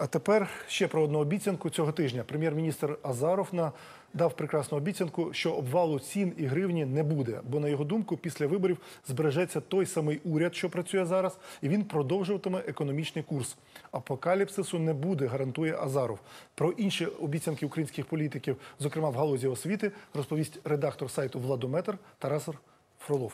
А тепер ще про одну обіцянку цього тижня. Прем'єр-міністр Азаров дав прекрасну обіцянку, що обвалу цін і гривні не буде. Бо, на його думку, після виборів збережеться той самий уряд, що працює зараз, і він продовжуватиме економічний курс. Апокаліпсису не буде, гарантує Азаров. Про інші обіцянки українських політиків, зокрема в галузі освіти, розповість редактор сайту Владометр Тарас Фролов.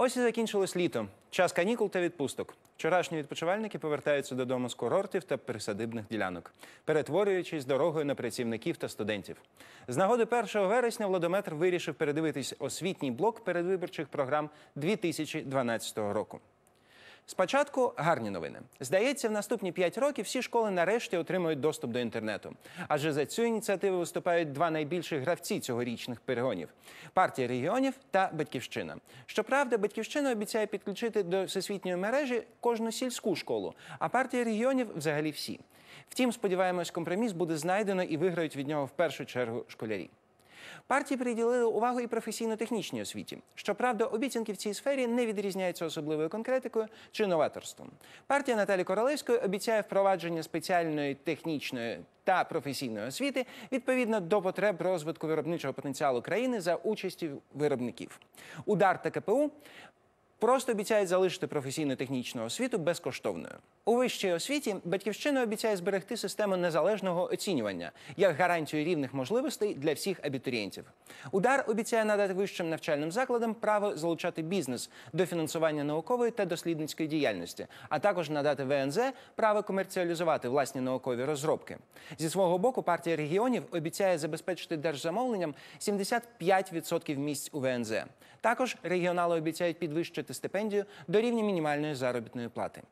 Ось і закінчилось літо. Час канікул та відпусток. Вчорашні відпочивальники повертаються додому з курортів та присадибних ділянок, перетворюючись дорогою на працівників та студентів. З нагоди 1 вересня Владометр вирішив передивитись освітній блок передвиборчих програм 2012 року. Спочатку гарні новини. Здається, в наступні 5 років всі школи нарешті отримують доступ до інтернету. Адже за цю ініціативу виступають два найбільших гравці цьогорічних перегонів партія регіонів та Батьківщина. Щоправда, Батьківщина обіцяє підключити до всесвітньої мережі кожну сільську школу, а партія регіонів взагалі всі. Втім, сподіваємось, компроміс буде знайдено і виграють від нього в першу чергу школярі. Партії приділили увагу і професійно-технічній освіті. Щоправда, обіцянки в цій сфері не відрізняються особливою конкретикою чи новаторством. Партія Наталі Королевської обіцяє впровадження спеціальної технічної та професійної освіти відповідно до потреб розвитку виробничого потенціалу країни за участі виробників. Удар та КПУ Просто обіцяють залишити професійно-технічну освіту безкоштовною. У вищій освіті батьківщина обіцяє зберегти систему незалежного оцінювання як гарантію рівних можливостей для всіх абітурієнтів. Удар обіцяє надати вищим навчальним закладам право залучати бізнес до фінансування наукової та дослідницької діяльності, а також надати ВНЗ право комерціалізувати власні наукові розробки. Зі свого боку, партія регіонів обіцяє забезпечити держзамовленням 75% місць у ВНЗ. Також регіонали обіцяють підвищити стипендію до рівня мінімальної заробітної плати.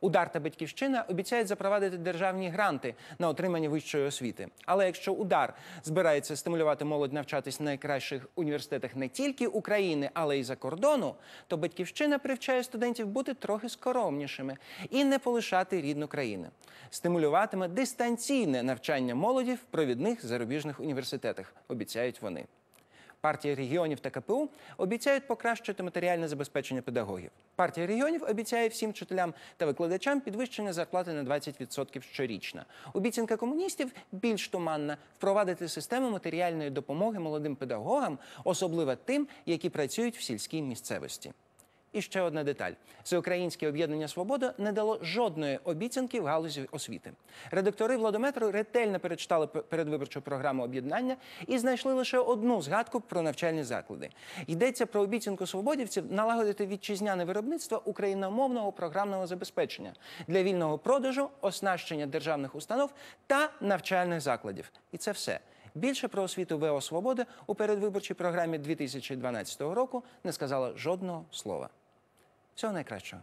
Удар та батьківщина обіцяють запровадити державні гранти на отримання вищої освіти. Але якщо удар збирається стимулювати молодь навчатись в найкращих університетах не тільки України, але й за кордону, то батьківщина привчає студентів бути трохи скоромнішими і не полишати рідну країну. Стимулюватиме дистанційне навчання молоді в провідних зарубіжних університетах, обіцяють вони. Партія регіонів та КПУ обіцяють покращити матеріальне забезпечення педагогів. Партія регіонів обіцяє всім вчителям та викладачам підвищення зарплати на 20% щорічно. Обіцянка комуністів більш туманна впровадити систему матеріальної допомоги молодим педагогам, особливо тим, які працюють в сільській місцевості. І ще одна деталь: Всеукраїнське об'єднання Свобода не дало жодної обіцянки в галузі освіти. Редактори владометру ретельно перечитали передвиборчу програму об'єднання і знайшли лише одну згадку про навчальні заклади. Йдеться про обіцянку свободівців налагодити вітчизняне виробництво україномовного програмного забезпечення для вільного продажу, оснащення державних установ та навчальних закладів. І це все. Більше про освіту ВО Свобода у передвиборчій програмі 2012 року не сказала жодного слова. Всього найкращого.